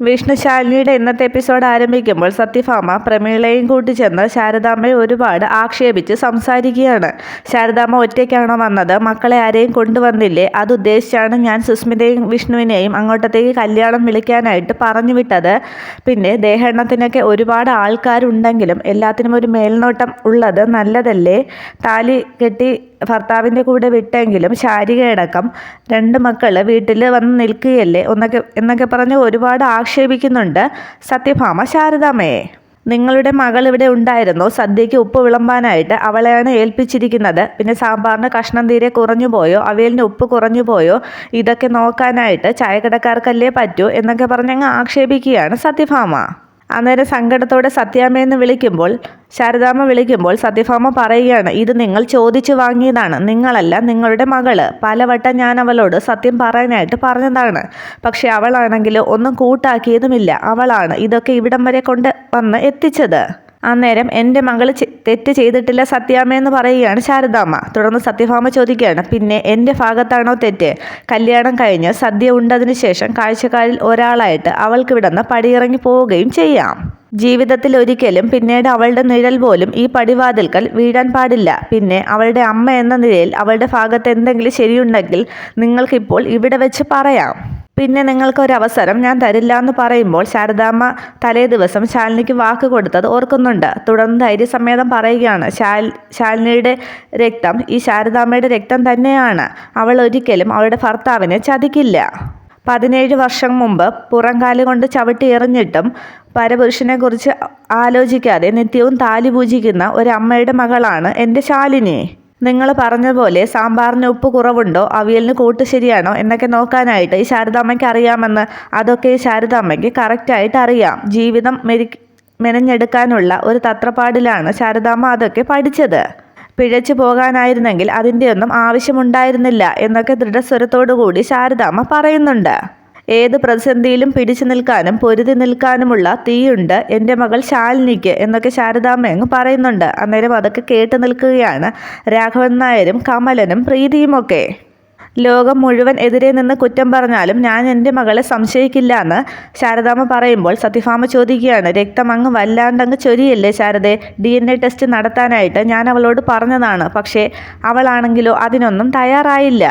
വിഷ്ണുശാലിനിയുടെ ഇന്നത്തെ എപ്പിസോഡ് ആരംഭിക്കുമ്പോൾ സത്യഭാമ പ്രമീളയും കൂട്ടി ചെന്ന് ശാരദാമ്മയെ ഒരുപാട് ആക്ഷേപിച്ച് സംസാരിക്കുകയാണ്. ശാരദാമ്മ ഒറ്റയ്ക്കാണോ വന്നത്? മക്കളെ ആരെയും കൊണ്ടുവന്നില്ലേ? അതുദ്ദേശിച്ചാണ് ഞാൻ സുസ്മിതയും വിഷ്ണുവിനെയും അങ്ങോട്ടത്തേക്ക് കല്യാണം വിളിക്കാനായിട്ട് പറഞ്ഞു വിട്ടത്. പിന്നെ ദേഹെണ്ണത്തിനൊക്കെ ഒരുപാട് ആൾക്കാരുണ്ടെങ്കിലും എല്ലാത്തിനും ഒരു മേൽനോട്ടം ഉള്ളത് നല്ലതല്ലേ? താലി കെട്ടി ഭർത്താവിന്റെ കൂടെ വിട്ടെങ്കിലും ശാരികയടക്കം രണ്ട് മക്കൾ വീട്ടിൽ വന്ന് നിൽക്കുകയല്ലേ എന്നൊക്കെ എന്നൊക്കെ പറഞ്ഞ് ഒരുപാട് ആക്ഷേപിക്കുന്നുണ്ട് സത്യഭാമ ശാരദാമ്മയെ. നിങ്ങളുടെ മകൾ ഇവിടെ ഉണ്ടായിരുന്നു. സദ്യയ്ക്ക് ഉപ്പ് വിളമ്പാനായിട്ട് അവളെയാണ് ഏൽപ്പിച്ചിരിക്കുന്നത്. പിന്നെ സാമ്പാറിന് കഷ്ണം തീരെ കുറഞ്ഞു പോയോ? അവയലിന് ഉപ്പ് കുറഞ്ഞു പോയോ? ഇതൊക്കെ നോക്കാനായിട്ട് ചായക്കടക്കാർക്കല്ലേ പറ്റൂ? എന്നൊക്കെ പറഞ്ഞങ്ങ് ആക്ഷേപിക്കുകയാണ് സത്യഭാമ. അന്നേരം സങ്കടത്തോടെ സത്യാമ്മയെന്ന് വിളിക്കുമ്പോൾ ശാരദാമ്മ വിളിക്കുമ്പോൾ സത്യഭാമ പറയുകയാണ് ഇത് നിങ്ങൾ ചോദിച്ചു വാങ്ങിയതാണ്. നിങ്ങളല്ല നിങ്ങളുടെ മകൾ. പലവട്ടം ഞാൻ അവളോട് സത്യം പറയാനായിട്ട് പറഞ്ഞതാണ്. പക്ഷെ അവളാണെങ്കിൽ ഒന്നും കൂട്ടാക്കിയതുമില്ല. അവളാണ് ഇതൊക്കെ ഇവിടം വരെ കൊണ്ട് വന്ന് എത്തിച്ചത്. അന്നേരം എന്റെ മകൾ തെറ്റ് ചെയ്തിട്ടില്ല സത്യാമ്മയെന്ന് പറയുകയാണ് ശാരദാമ്മ. തുടർന്ന് സത്യഭാമ ചോദിക്കുകയാണ് പിന്നെ എന്റെ ഭാഗത്താണോ തെറ്റ്? കല്യാണം കഴിഞ്ഞ് സദ്യ ഉണ്ടതിന് ശേഷം കാഴ്ചക്കാരിൽ ഒരാളായിട്ട് അവൾക്ക് വിടന്ന് പടിയിറങ്ങി പോവുകയും ചെയ്യാം. ജീവിതത്തിൽ ഒരിക്കലും പിന്നീട് അവളുടെ നിഴൽ പോലും ഈ പടിവാതിൽക്കൽ വീഴാൻ പാടില്ല. പിന്നെ അവളുടെ അമ്മ എന്ന നിലയിൽ അവളുടെ ഭാഗത്ത് എന്തെങ്കിലും ശരിയുണ്ടെങ്കിൽ നിങ്ങൾക്കിപ്പോൾ ഇവിടെ വെച്ച് പറയാം. പിന്നെ നിങ്ങൾക്കൊരവസരം ഞാൻ തരില്ല എന്ന് പറയുമ്പോൾ ശാരദാമ്മ തലേ ദിവസം ശാലിനിക്ക് വാക്ക് കൊടുത്തത് ഓർക്കുന്നുണ്ട്. തുടർന്ന് ധൈര്യസമേതം പറയുകയാണ്. ശാൽ ശാലിനിയുടെ രക്തം ഈ ശാരദാമ്മയുടെ രക്തം തന്നെയാണ്. അവൾ ഒരിക്കലും അവളുടെ ഭർത്താവിനെ ചതിക്കില്ല. പതിനേഴ് വർഷം മുമ്പ് പുറംകാൽ കൊണ്ട് ചവിട്ടി എറിഞ്ഞിട്ടും പരപുരുഷനെക്കുറിച്ച് ആലോചിക്കാതെ നിത്യവും താലി പൂജിക്കുന്ന ഒരു അമ്മയുടെ മകളാണ് എന്റെ ശാലിനി. നിങ്ങൾ പറഞ്ഞ പോലെ സാമ്പാറിന് ഉപ്പ് കുറവുണ്ടോ? അവിയലിന് കൂട്ട് ശരിയാണോ? എന്നൊക്കെ നോക്കാനായിട്ട് ഈ ശാരദാമ്മയ്ക്ക് അറിയാമെന്ന് അതൊക്കെ ഈ ശാരദാമ്മയ്ക്ക് കറക്റ്റായിട്ട് അറിയാം. ജീവിതം മെരി മെനഞ്ഞെടുക്കാനുള്ള ഒരു തത്രപ്പാടിലാണ് ശാരദാമ്മ അതൊക്കെ പഠിച്ചത്. പിഴച്ചു പോകാനായിരുന്നെങ്കിൽ അതിന്റെയൊന്നും ആവശ്യമുണ്ടായിരുന്നില്ല എന്നൊക്കെ ദൃഢസ്വരത്തോടുകൂടി ശാരദാമ്മ പറയുന്നുണ്ട്. ഏത് പ്രതിസന്ധിയിലും പിടിച്ചു നിൽക്കാനും പൊരുതി നിൽക്കാനുമുള്ള തീയുണ്ട് എന്റെ മകൾ ശാലിനിക്ക് എന്നൊക്കെ ശാരദാമ്മ അങ്ങ് പറയുന്നുണ്ട്. അന്നേരം അതൊക്കെ കേട്ടു നിൽക്കുകയാണ് രാഘവൻ നായരും കമലനും പ്രീതിയുമൊക്കെ. ലോകം മുഴുവൻ എതിരെ നിന്ന് കുറ്റം പറഞ്ഞാലും ഞാൻ എന്റെ മകളെ സംശയിക്കില്ല എന്ന് ശാരദാമ്മ പറയുമ്പോൾ സത്യഭാമ ചോദിക്കുകയാണ് രക്തം അങ്ങ് വല്ലാണ്ടങ്ങ് ചൊരിയല്ലേ ശാരദെ? ഡി എൻ എ ടെസ്റ്റ് നടത്താനായിട്ട് ഞാൻ അവളോട് പറഞ്ഞതാണ് പക്ഷേ അവളാണെങ്കിലോ അതിനൊന്നും തയ്യാറായില്ല.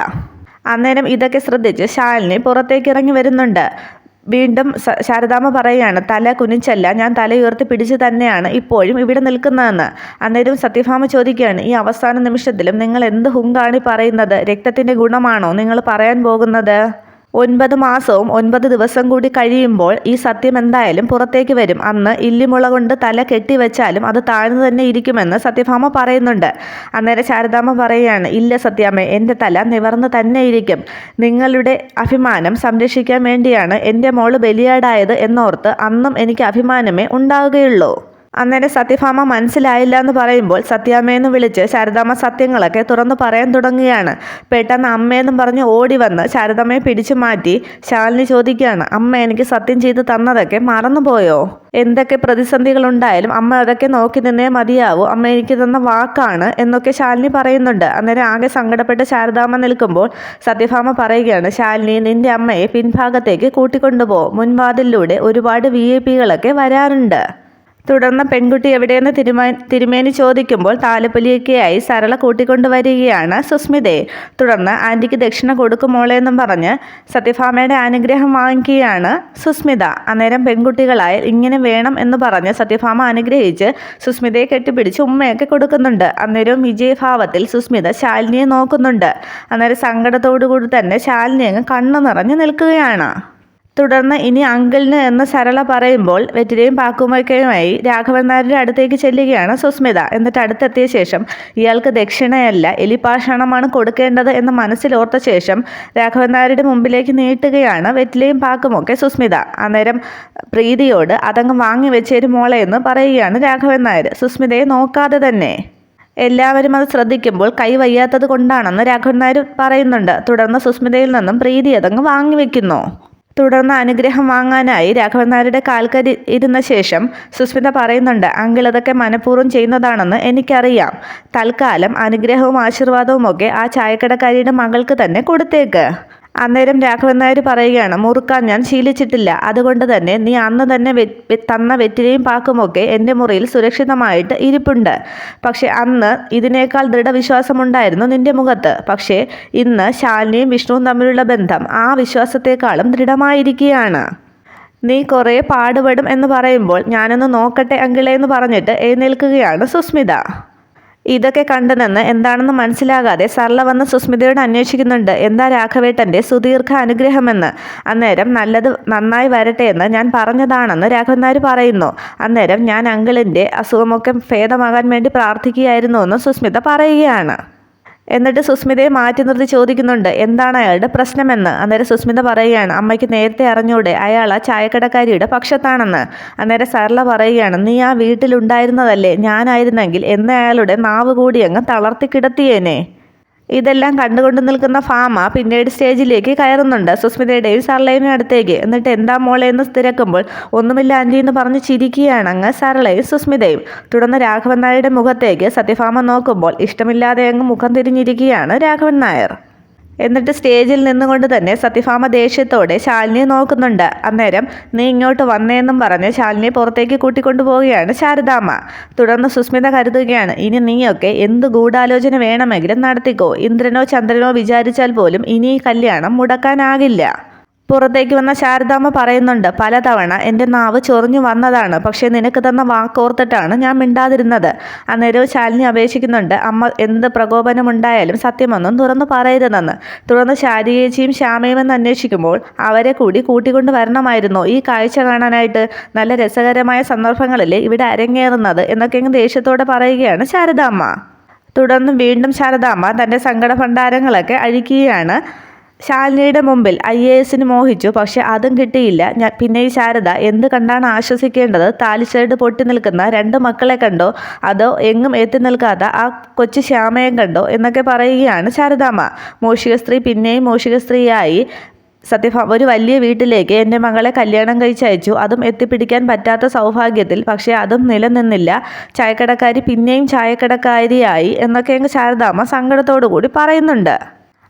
അന്നേരം ഇതൊക്കെ ശ്രദ്ധിച്ച് ശാലിനി പുറത്തേക്ക് ഇറങ്ങി വരുന്നുണ്ട്. വീണ്ടും ശാരദാമ്മ പറയുകയാണ് തല കുനിച്ചല്ല ഞാൻ തല ഉയർത്തി പിടിച്ച് തന്നെയാണ് ഇപ്പോഴും ഇവിടെ നിൽക്കുന്നതെന്ന്. അന്നേരം സത്യഭാമ ചോദിക്കുകയാണ് ഈ അവസാന നിമിഷത്തിലും നിങ്ങൾ എന്ത് ഹുങ്കാണി പറയുന്നത്? രക്തത്തിന്റെ ഗുണമാണോ നിങ്ങൾ പറയാൻ പോകുന്നത്? ഒൻപത് മാസവും ഒൻപത് ദിവസം കൂടി കഴിയുമ്പോൾ ഈ സത്യം എന്തായാലും പുറത്തേക്ക് വരും. അന്ന് ഇല്ലിമുള കൊണ്ട് തല കെട്ടിവെച്ചാലും അത് താഴ്ന്നു തന്നെ ഇരിക്കുമെന്ന് സത്യഭാമ പറയുന്നുണ്ട്. അന്നേരം ശാരദാമ്മ പറയുകയാണ് ഇല്ല സത്യാമ്മ എന്റെ തല നിവർന്ന് തന്നെ ഇരിക്കും. നിങ്ങളുടെ അഭിമാനം സംരക്ഷിക്കാൻ വേണ്ടിയാണ് എന്റെ മോൾ ബലിയാടായത് എന്നോർത്ത് അന്നും എനിക്ക് അഭിമാനമേ ഉണ്ടാവുകയുള്ളൂ അന്നേരം സത്യഭാമ മനസ്സിലായില്ല എന്ന് പറയുമ്പോൾ സത്യാമ്മയെന്ന് വിളിച്ച് ശാരദാമ്മ സത്യങ്ങളൊക്കെ തുറന്നു പറയാൻ തുടങ്ങുകയാണ്. പെട്ടെന്ന് അമ്മയെന്നും പറഞ്ഞ് ഓടി വന്ന് ശാരദാമ്മയെ പിടിച്ചു മാറ്റി ശാലിനി ചോദിക്കുകയാണ് അമ്മ എനിക്ക് സത്യം ചെയ്ത് തന്നതൊക്കെ മറന്നുപോയോ? എന്തൊക്കെ പ്രതിസന്ധികളുണ്ടായാലും അമ്മ അതൊക്കെ നോക്കി നിന്നേ മതിയാവൂ. അമ്മ എനിക്ക് തന്ന വാക്കാണ് എന്നൊക്കെ ശാലിനി പറയുന്നുണ്ട്. അന്നേരം ആകെ സങ്കടപ്പെട്ട് ശാരദാമ്മ നിൽക്കുമ്പോൾ സത്യഭാമ പറയുകയാണ് ശാലിനി നിന്റെ അമ്മയെ പിൻഭാഗത്തേക്ക് കൂട്ടിക്കൊണ്ടുപോകും മുൻവാതിലൂടെ ഒരുപാട് വി ഐ പികളൊക്കെ വരാറുണ്ട്. തുടർന്ന് പെൺകുട്ടി എവിടെയെന്ന് തിരുമാ തിരുമേനി ചോദിക്കുമ്പോൾ താലപ്പൊലിയൊക്കെയായി സരള കൂട്ടിക്കൊണ്ടുവരികയാണ് സുസ്മിതയെ തുടർന്ന് ആന്റിക്ക് ദക്ഷിണ കൊടുക്കുമോളെന്നും പറഞ്ഞ് സത്യഭാമയുടെ അനുഗ്രഹം വാങ്ങിക്കുകയാണ് സുസ്മിത. അന്നേരം പെൺകുട്ടികളായി ഇങ്ങനെ വേണം എന്ന് പറഞ്ഞ് സത്യഭാമ അനുഗ്രഹിച്ച് സുസ്മിതയെ കെട്ടിപ്പിടിച്ച് ഉമ്മയൊക്കെ കൊടുക്കുന്നുണ്ട്. അന്നേരം വിജയഭാവത്തിൽ സുസ്മിത ശാലിനിയെ നോക്കുന്നുണ്ട്. അന്നേരം സങ്കടത്തോടു കൂടി തന്നെ ശാലിനി അങ്ങ് കണ്ണു നിറഞ്ഞു നിൽക്കുകയാണ്. തുടർന്ന് ഇനി അങ്കിളിന് എന്ന് സരള പറയുമ്പോൾ വെറ്റിലയും പാക്കുമൊക്കെയുമായി രാഘവൻ നായരുടെ അടുത്തേക്ക് ചെല്ലുകയാണ് സുസ്മിത. എന്നിട്ട് അടുത്തെത്തിയ ശേഷം ഇയാൾക്ക് ദക്ഷിണയല്ല എലിപാഷാണമാണ് കൊടുക്കേണ്ടത് എന്ന് മനസ്സിലോർത്ത ശേഷം രാഘവൻ നായരുടെ മുമ്പിലേക്ക് നീട്ടുകയാണ് വെറ്റിലയും പാക്കുമൊക്കെ സുസ്മിത. അന്നേരം പ്രീതിയോട് അതങ്ങ് വാങ്ങി വെച്ചേരും മോളെ എന്ന് പറയുകയാണ് രാഘവൻ നായർ. സുസ്മിതയെ നോക്കാതെ തന്നെ. എല്ലാവരും അത് ശ്രദ്ധിക്കുമ്പോൾ കൈ വയ്യാത്തത് കൊണ്ടാണെന്ന് രാഘവൻ നായർ പറയുന്നുണ്ട്. തുടർന്ന് സുസ്മിതയിൽ നിന്നും പ്രീതി അതങ്ങ് വാങ്ങിവെക്കുന്നു തുടർന്ന് അനുഗ്രഹം വാങ്ങാനായി രാഘവൻ നായരുടെ കാൽക്കരി ഇരുന്ന ശേഷം സുസ്മിത പറയുന്നുണ്ട് അങ്കിൾ അതൊക്കെ മനഃപൂർവം ചെയ്യുന്നതാണെന്ന് എനിക്കറിയാം. തൽക്കാലം അനുഗ്രഹവും ആശീർവാദവും ഒക്കെ ആ ചായക്കടക്കാരിയുടെ മകൾക്ക് തന്നെ കൊടുത്തേക്ക്. അന്നേരം രാഘവൻ നായർ പറയുകയാണ് മുറുക്കാൻ ഞാൻ ശീലിച്ചിട്ടില്ല. അതുകൊണ്ട് തന്നെ നീ അന്ന് തന്നെ തന്ന വെറ്റിലയും പാക്കുമൊക്കെ എന്റെ മുറിയിൽ സുരക്ഷിതമായിട്ട് ഇരിപ്പുണ്ട്. പക്ഷേ അന്ന് ഇതിനേക്കാൾ ദൃഢവിശ്വാസമുണ്ടായിരുന്നു നിന്റെ മുഖത്ത്. പക്ഷേ ഇന്ന് ശാലിനിയും വിഷ്ണുവും തമ്മിലുള്ള ബന്ധം ആ വിശ്വാസത്തെക്കാളും ദൃഢമായിരിക്കുകയാണ്. നീ കുറേ പാടുപെടും എന്ന് പറയുമ്പോൾ ഞാനൊന്ന് നോക്കട്ടെ അങ്കിളെ എന്ന് പറഞ്ഞിട്ട് എഴുന്നേൽക്കുകയാണ് സുസ്മിത. ഇതൊക്കെ കണ്ടു നിന്ന് എന്താണെന്ന് മനസ്സിലാകാതെ സർല വന്ന് സുസ്മിതയോട് അന്വേഷിക്കുന്നുണ്ട്. എന്താ രാഘവേട്ടന്റെ സുദീർഘ അനുഗ്രഹമെന്ന്? അന്നേരം നല്ലത് നന്നായി വരട്ടെ എന്ന് ഞാൻ പറഞ്ഞതാണെന്ന് രാഘവൻ നായർ പറയുന്നു. അന്നേരം ഞാൻ അങ്കിളിന്റെ അസുഖമൊക്കെ ഭേദമാകാൻ വേണ്ടി പ്രാർത്ഥിക്കുകയായിരുന്നു എന്ന് സുസ്മിത പറയുകയാണ്. എന്നിട്ട് സുസ്മിതയെ മാറ്റി നിർത്തി ചോദിക്കുന്നുണ്ട് എന്താണ് അയാളുടെ പ്രശ്നമെന്ന്? അന്നേരം സുസ്മിത പറയുകയാണ് അമ്മയ്ക്ക് നേരത്തെ അറിഞ്ഞൂടെ അയാൾ ആ ചായക്കടക്കാരിയുടെ പക്ഷത്താണെന്ന്. അന്നേരം സരള പറയുകയാണ് നീ ആ വീട്ടിലുണ്ടായിരുന്നതല്ലേ? ഞാനായിരുന്നെങ്കിൽ എന്ന് അയാളുടെ നാവ് കൂടി അങ്ങ് തളർത്തി കിടത്തിയേനെ. ഇതെല്ലാം കണ്ടുകൊണ്ട് നിൽക്കുന്ന ഫാമ പിന്നീട് സ്റ്റേജിലേക്ക് കയറുന്നുണ്ട്. സുസ്മിതയുടെയും സർലയുടെയും അടുത്തേക്ക്. എന്നിട്ട് എന്താ മോളെ എന്ന് തിരക്കുമ്പോൾ ഒന്നുമില്ല ആന്റി എന്ന് പറഞ്ഞ് ചിരിക്കുകയാണ് അങ്ങ് സർലയും സുസ്മിതയും. തുടർന്ന് രാഘവൻ നായരുടെ മുഖത്തേക്ക് സത്യഭാമ നോക്കുമ്പോൾ ഇഷ്ടമില്ലാതെ അങ്ങ് മുഖം തിരിഞ്ഞിരിക്കുകയാണ് രാഘവൻ നായർ. എന്നിട്ട് സ്റ്റേജിൽ നിന്നുകൊണ്ട് തന്നെ സത്യഭാമ ദേഷ്യത്തോടെ ശാലിനിയെ നോക്കുന്നുണ്ട്. അന്നേരം നീ ഇങ്ങോട്ട് വന്നേന്നും പറഞ്ഞ് ശാലിനിയെ പുറത്തേക്ക് കൂട്ടിക്കൊണ്ടുപോവുകയാണ് ശാരദാമ്മ. തുടർന്ന് സുസ്മിത കരുതുകയാണ് ഇനി നീയൊക്കെ എന്ത് ഗൂഢാലോചന വേണമെങ്കിലും നടത്തിക്കോ. ഇന്ദ്രനോ ചന്ദ്രനോ വിചാരിച്ചാൽ പോലും ഇനി ഈ കല്യാണം മുടക്കാനാകില്ല. പുറത്തേക്ക് വന്ന ശാരദാമ്മ പറയുന്നുണ്ട് പലതവണ എന്റെ നാവ് ചൊറിഞ്ഞു വന്നതാണ് പക്ഷേ നിനക്ക് തന്ന വാക്കോർത്തിട്ടാണ് ഞാൻ മിണ്ടാതിരുന്നത് അന്നേരവും ശാലിനി അപേക്ഷിക്കുന്നുണ്ട് അമ്മ എന്ത് പ്രകോപനമുണ്ടായാലും സത്യമൊന്നും തുറന്നു പറയരുതെന്ന്. തുടർന്ന് ശാരികേച്ചിയും ശ്യാമയും എന്ന് അന്വേഷിക്കുമ്പോൾ അവരെ കൂടി കൂട്ടിക്കൊണ്ട് വരണമായിരുന്നു. ഈ കാഴ്ച കാണാനായിട്ട് നല്ല രസകരമായ സന്ദർഭങ്ങളിൽ ഇവിടെ അരങ്ങേറുന്നത് എന്നൊക്കെ ദേഷ്യത്തോടെ പറയുകയാണ് ശാരദാമ്മ. തുടർന്ന് വീണ്ടും ശാരദാമ്മ തന്റെ സങ്കട ഭണ്ഡാരങ്ങളൊക്കെ അഴിക്കുകയാണ്. ശാലിനിയുടെ മുമ്പിൽ ഐ എ എസിന് മോഹിച്ചു പക്ഷെ അതും കിട്ടിയില്ല. ഞാൻ പിന്നെ ഈ ശാരദ എന്ത് കണ്ടാണ് ആശ്വസിക്കേണ്ടത്? താലിച്ചേട് പൊട്ടി നിൽക്കുന്ന രണ്ട് മക്കളെ കണ്ടോ? അതോ എങ്ങും എത്തി നിൽക്കാത്ത ആ കൊച്ചു ശ്യാമയെ കണ്ടോ? എന്നൊക്കെ പറയുകയാണ് ശാരദാമ്മ. മോഷിക സ്ത്രീ പിന്നെയും മോഷിക സ്ത്രീയായി. സത്യഭ ഒരു വലിയ വീട്ടിലേക്ക് എന്റെ മകളെ കല്യാണം കഴിച്ചയച്ചു. അതും എത്തിപ്പിടിക്കാൻ പറ്റാത്ത സൗഭാഗ്യത്തിൽ പക്ഷേ അതും നിലനിന്നില്ല. ചായക്കടക്കാരി പിന്നെയും ചായക്കടക്കാരിയായി എന്നൊക്കെ ശാരദാമ്മ സങ്കടത്തോടു കൂടി പറയുന്നുണ്ട്.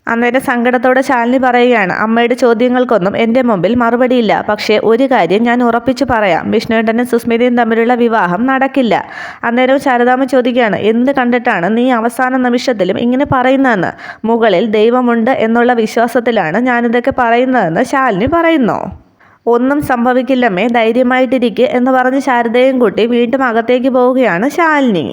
അന്നേരം സങ്കടത്തോടെ ശാലിനി പറയുകയാണ് അമ്മയുടെ ചോദ്യങ്ങൾക്കൊന്നും എന്റെ മുമ്പിൽ മറുപടിയില്ല. പക്ഷേ ഒരു കാര്യം ഞാൻ ഉറപ്പിച്ചു പറയാം. വിഷ്ണുവേട്ടനും സുസ്മിതയും തമ്മിലുള്ള വിവാഹം നടക്കില്ല. അന്നേരം ശാരദാമ്മ ചോദിക്കുകയാണ് എന്ത് കണ്ടിട്ടാണ് നീ അവസാന നിമിഷത്തിലും ഇങ്ങനെ പറയുന്നതെന്ന്? മുകളിൽ ദൈവമുണ്ട് എന്നുള്ള വിശ്വാസത്തിലാണ് ഞാനിതൊക്കെ പറയുന്നതെന്ന് ശാലിനി പറയുന്നു. ഒന്നും സംഭവിക്കില്ലമ്മേ. ധൈര്യമായിട്ടിരിക്കുക എന്ന് പറഞ്ഞ് ശാരദയും കൂട്ടി വീണ്ടും അകത്തേക്ക് പോവുകയാണ് ശാലിനി.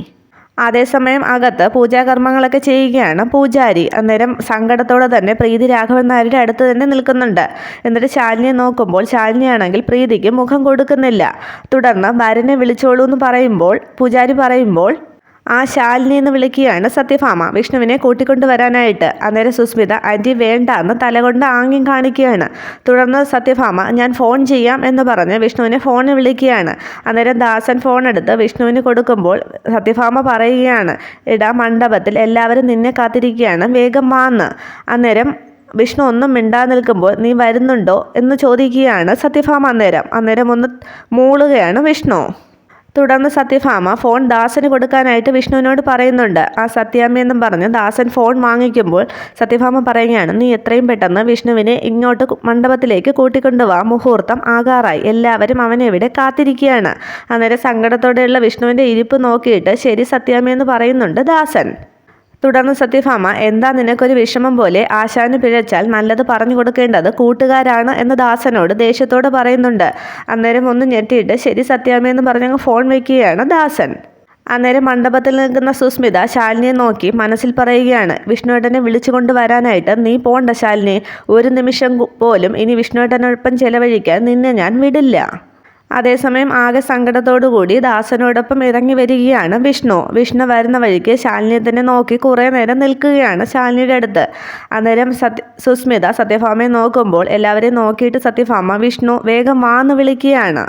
അതേസമയം അകത്ത് പൂജാകർമ്മങ്ങളൊക്കെ ചെയ്യുകയാണ്. പൂജാരി അന്നേരം സങ്കടത്തോടെ തന്നെ പ്രീതി രാഘവൻ നായരുടെ അടുത്ത് തന്നെ നിൽക്കുന്നുണ്ട്. എന്നിട്ട് ശാലിനിയെ നോക്കുമ്പോൾ ശാലിനിയാണെങ്കിൽ പ്രീതിക്ക് മുഖം കൊടുക്കുന്നില്ല. തുടർന്ന് വരനെ വിളിച്ചോളൂ എന്ന് പറയുമ്പോൾ പൂജാരി പറയുമ്പോൾ ആ ശാലിനി എന്ന് വിളിക്കുകയാണ് സത്യഭാമ. വിഷ്ണുവിനെ കൂട്ടിക്കൊണ്ടു വരാനായിട്ട് അന്നേരം സുസ്മിത ആന്റി വേണ്ട എന്ന് തലകൊണ്ട് ആംഗ്യം കാണിക്കുകയാണ്. തുടർന്ന് സത്യഭാമ ഞാൻ ഫോൺ ചെയ്യാം എന്ന് പറഞ്ഞ് വിഷ്ണുവിനെ ഫോണിൽ വിളിക്കുകയാണ്. അന്നേരം ദാസൻ ഫോൺ എടുത്ത് വിഷ്ണുവിന് കൊടുക്കുമ്പോൾ സത്യഭാമ പറയുകയാണ് ഇടാ മണ്ഡപത്തിൽ എല്ലാവരും നിന്നെ കാത്തിരിക്കുകയാണ്. വേഗം വാന്ന്. അന്നേരം വിഷ്ണു ഒന്നും മിണ്ടാ നിൽക്കുമ്പോൾ നീ വരുന്നുണ്ടോ? എന്ന് ചോദിക്കുകയാണ് സത്യഭാമ അന്നേരം. അന്നേരം ഒന്ന് മൂളുകയാണ് വിഷ്ണു. തുടർന്ന് സത്യഭാമ ഫോൺ ദാസന് കൊടുക്കാനായിട്ട് വിഷ്ണുവിനോട് പറയുന്നുണ്ട്. ആ സത്യാമ്മയെന്നും പറഞ്ഞ് ദാസൻ ഫോൺ വാങ്ങിക്കുമ്പോൾ സത്യഭാമ പറയുകയാണ് നീ എത്രയും പെട്ടെന്ന് വിഷ്ണുവിനെ ഇങ്ങോട്ട് മണ്ഡപത്തിലേക്ക് കൂട്ടിക്കൊണ്ടുവാ മുഹൂർത്തം ആകാറായി. എല്ലാവരും അവനെ ഇവിടെ കാത്തിരിക്കുകയാണ്. അന്നേരം സങ്കടത്തോടെയുള്ള വിഷ്ണുവിന്റെ ഇരിപ്പ് നോക്കിയിട്ട് ശരി സത്യാമ്മയെന്ന് പറയുന്നുണ്ട് ദാസൻ. തുടർന്ന് സത്യഭാമ എന്താ നിനക്കൊരു വിഷമം പോലെ ആശാന് പിഴച്ചാൽ നല്ലത് പറഞ്ഞു കൊടുക്കേണ്ടത് കൂട്ടുകാരാണ് എന്ന് ദാസനോട് ദേഷ്യത്തോട് പറയുന്നുണ്ട്. അന്നേരം ഒന്ന് ഞെട്ടിയിട്ട് ശരി സത്യാമ്മയെന്ന് പറഞ്ഞങ്ങ് ഫോൺ വയ്ക്കുകയാണ് ദാസൻ. അന്നേരം മണ്ഡപത്തിൽ നിൽക്കുന്ന സുസ്മിത ശാലിനിയെ നോക്കി മനസ്സിൽ പറയുകയാണ് വിഷ്ണുവേട്ടനെ വിളിച്ചുകൊണ്ട് വരാനായിട്ട് നീ പോണ്ട ശാലിനി. ഒരു നിമിഷം പോലും ഇനി വിഷ്ണുവേട്ടനൊപ്പം ചെലവഴിക്കാൻ നിന്നെ ഞാൻ വിടില്ല. അതേസമയം ആകെ സങ്കടത്തോടുകൂടി ദാസനോടൊപ്പം ഇറങ്ങി വരികയാണ് വിഷ്ണു. വിഷ്ണു വരുന്ന വഴിക്ക് ശാലിനിയെ തന്നെ നോക്കി കുറേ നേരം നിൽക്കുകയാണ് ശാലിനിയുടെ അടുത്ത്. അന്നേരം സത്യ സുസ്മിത സത്യഭാമയെ നോക്കുമ്പോൾ എല്ലാവരെയും നോക്കിയിട്ട് സത്യഭാമ വിഷ്ണു വേഗം വാന്ന് വിളിക്കുകയാണ്.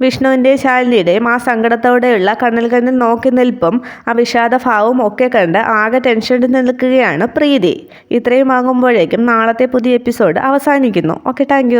വിഷ്ണുവിന്റെയും ശാലിനിയുടെയും ആ സങ്കടത്തോടെയുള്ള കണ്ണിൽ കണ്ണിൽ നോക്കി നിൽപ്പും ആ വിഷാദഭാവവും ഒക്കെ കണ്ട് ആകെ ടെൻഷനിൽ നിൽക്കുകയാണ് പ്രീതി. ഇത്രയും ആകുമ്പോഴേക്കും നാളത്തെ പുതിയ എപ്പിസോഡ് അവസാനിക്കുന്നു. Okay thank